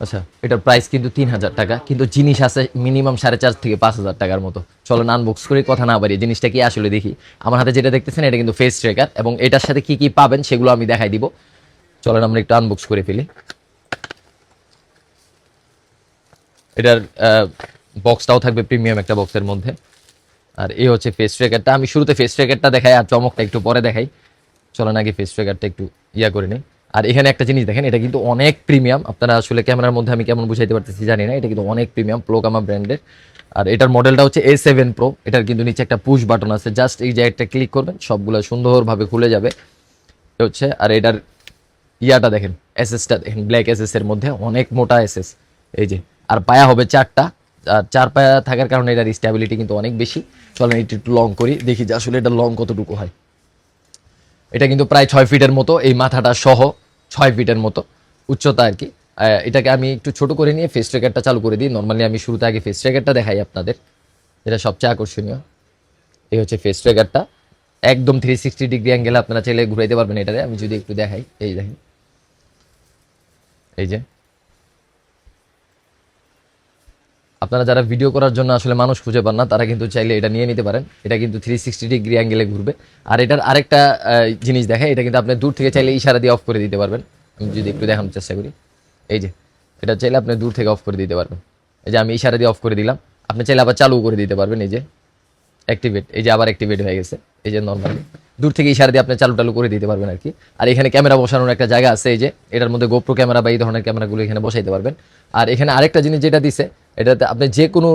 আচ্ছা এটার প্রাইস কিন্তু তিন হাজার টাকা, কিন্তু জিনিস আছে মিনিমাম সাড়ে চার থেকে পাঁচ হাজার টাকার মতো। চলো আনবক্স করে কথা না বাড়িয়ে জিনিসটা কি আসলে দেখি। আমার হাতে যেটা দেখতেছেন, এটা কিন্তু ফেস ট্রেকার এবং এটার সাথে কি কি পাবেন সেগুলো আমি দেখাই দিব। চলেন আমরা একটু আনবক্স করে ফেলি। এটার বক্সটাও থাকবে প্রিমিয়াম একটা বক্সের মধ্যে। আর এই হচ্ছে ফেস ট্রেকারটা আমি শুরুতে ফেস ট্রেকারটা দেখাই আর চমকটা একটু পরে দেখাই। চলেন আগে ফেস ট্রেকারটা একটু ইয়া করে নিই। আর এখানে একটা জিনিস দেখেন, এটা কিন্তু অনেক প্রিমিয়াম। আপনারা আসলে ক্যামেরার মধ্যে আমি কেমন বুঝাইতে পারতেছি জানি না, এটা কিন্তু অনেক প্রিমিয়াম প্লোকামা ব্র্যান্ডের আর এটার মডেলটা হচ্ছে এ সেভেন প্রো এটার কিন্তু নিচে একটা পুশ বাটন আছে। জাস্ট এই জায়গাটা ক্লিক করবেন, সবগুলো সুন্দরভাবে খুলে যাবে। হচ্ছে, আর এটার ইয়াটা দেখেন এসএসটা দেখেন ব্ল্যাক এসএস মধ্যে অনেক মোটা এসএস এই যে, আর পায়া হবে চারটা। আর চার পায়া থাকার কারণে এটার স্ট্যাবিলিটি কিন্তু অনেক বেশি। চলেন এটি একটু লং করি, দেখি যে আসলে এটা লং কতটুকু হয়। এটা কিন্তু প্রায় ছয় ফিটের মতো, এই মাথাটা সহ। ছয় ফিটের মতো উচ্চতা আর কি। এটাকে আমি একটু ছোট করে নিয়ে ফেস ট্র্যাকারটা চালু করে দিই। নর্মালি আমি শুরুতে আগে ফেস ট্রেকারটা দেখাই আপনাদের। এটা সবচেয়ে আকর্ষণীয়। এই হচ্ছে ফেস ট্র্যাকারটা একদম থ্রি সিক্সটি ডিগ্রি অ্যাঙ্গেলে আপনারা চাইলে ঘুরাইতে পারবেন এটাতে। আমি যদি একটু দেখাই, এই দেখেন। এই যে। আপনারা যারা ভিডিও করার জন্য আসলে মানুষ খুঁজে পান না, তারা কিন্তু চাইলে এটা নিয়ে নিতে পারেন। এটা কিন্তু থ্রি সিক্সটি ডিগ্রি অ্যাঙ্গেলে ঘুরবে। আর এটার আরেকটা জিনিস দেখে এটা কিন্তু আপনি দূর থেকে চাইলে ইশারা দিয়ে অফ করে দিতে পারবেন। আমি যদি একটু দেখানোর চেষ্টা করি। এই যে, এটা চাইলে আপনি দূর থেকে অফ করে দিতে পারবেন। এই যে আমি ইশারা দিয়ে অফ করে দিলাম। আপনি চাইলে আবার চালু করে দিতে পারবেন। এই যে অ্যাক্টিভেট এই যে আবার অ্যাক্টিভেট হয়ে গেছে। এই যে নর্মালি দূর থেকে ইশারা দিয়ে আপনি চালু টালু করে দিতে পারবেন আর কি আর এখানে ক্যামেরা বসানোর একটা জায়গা আছে। এই যে, এটার মধ্যে গোপ্রো ক্যামেরা বা এই ধরনের ক্যামেরাগুলো এখানে বসাইতে পারবেন। আর এখানে আরেকটা জিনিস যেটা দিছে এটাতে আপনি যে কোনো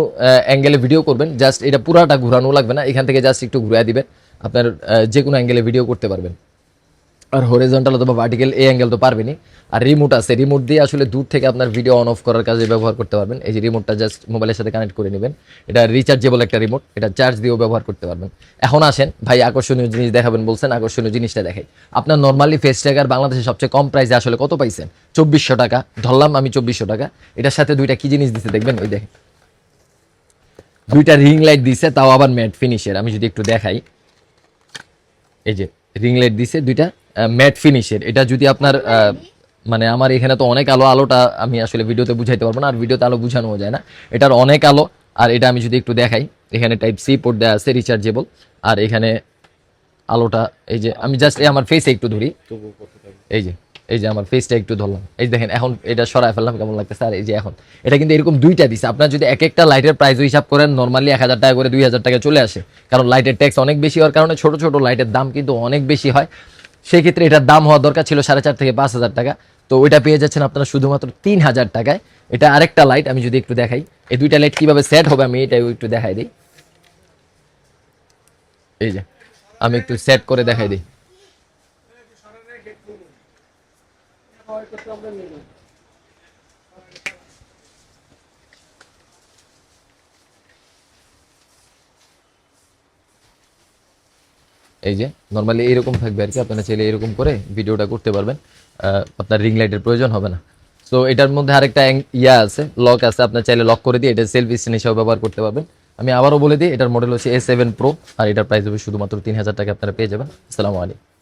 অ্যাঙ্গেলে ভিডিও করবেন জাস্ট এটা পুরাটা ঘোরানো লাগবে না, এখান থেকে জাস্ট একটু ঘুরিয়ে দিবেন, আপনার যে কোনো অ্যাঙ্গেলে ভিডিও করতে পারবেন। আর হরিজন্টাল অথবা ভার্টিক্যাল এই অ্যাঙ্গেল তো পারবেনই। আর রিমোট আছে রিমোট দিয়ে আসলে দূর থেকে আপনার ভিডিও অন অফ করার কাজে ব্যবহার করতে পারবেন। এই যে রিমোটটা জাস্ট মোবাইলের সাথে কানেক্ট করে নেবেন। এটা রিচার্জেবল একটা রিমোট এটা চার্জ দিয়েও ব্যবহার করতে পারবেন। এখন আসেন, ভাই আকর্ষণীয় জিনিস দেখাবেন বলছেন, আকর্ষণীয় জিনিসটা দেখাই। আপনার নর্মালি ফেস ট্র্যাকার বাংলাদেশে সবচেয়ে কম প্রাইসে আসলে কত পাইছেন? চব্বিশশো টাকা। ধরলাম আমি চব্বিশশো টাকা। এটার সাথে দুইটা কি জিনিস দিতে দেখবেন? ওই দেখেন। দুইটা রিং লাইট দিছে, তাও আবার ম্যাট ফিনিশের আমি যদি একটু দেখাই। এই যে রিং লাইট দিছে দুইটা। ম্যাট ফিনিশের এটা যদি আপনার মানে আমার এখানে তো অনেক আলো আলোটা আমি আসলে ভিডিওতে বুঝাইতে পারব না আর ভিডিওতে আলো বুঝানো যায় না। এটার অনেক আলো আর এটা আমি যদি একটু দেখাই এখানে টাইপ সি পোর্ট দেওয়া আছে রিচার্জেবল আর এখানে আলোটা এই যে আমি জাস্ট এই আমার ফেসে একটু ধরি। এই যে এই যে আমার ফেসটা একটু ধরলাম। এই দেখেন এখন এটা সরাই ফেললাম কেমন লাগতেছে আর এই যে এখন। এটা কিন্তু এরকম দুইটা দিছে। আপনার যদি এক একটা লাইটের প্রাইস হিসাব করেন নর্মালি এক হাজার টাকা করে দুই হাজার টাকা চলে আসে। কারণ লাইটের ট্যাক্স অনেক বেশি হওয়ার কারণে ছোট ছোট লাইটের দাম কিন্তু অনেক বেশি হয়। সেই ক্ষেত্রে এটার দাম হওয়া দরকার ছিল সাড়ে চার থেকে পাঁচ হাজার টাকা। তো ওইটা পেয়ে যাচ্ছেন আপনারা শুধুমাত্র তিন হাজার টাকায়। এটা আরেকটা লাইট আমি যদি একটু দেখাই। এই দুইটা লাইট কীভাবে সেট হবে আমি এটাই একটু দেখাই দিই। এই যে, আমি একটু সেট করে দেখাই দিই। এই যে নর্মালি এইরকম থাকবে আর কি, আপনারা চাইলে এরকম করে ভিডিওটা করতে পারবেন। আপনার রিং লাইটের প্রয়োজন হবে না। সো এটার মধ্যে আরেকটা ইয়া আছে লক আছে, আপনার চাইলে লক করে দিয়ে এটা সেলফ স্ক্রিন হিসাবে ব্যবহার করতে পারবেন। আমি আবারও বলে দিই, এটার মডেল হচ্ছে এ সেভেন প্রো আর এটার প্রাইস হবে শুধুমাত্র তিন হাজার টাকা আপনারা পেয়ে যাবেন। আসসালামু আলাইকুম।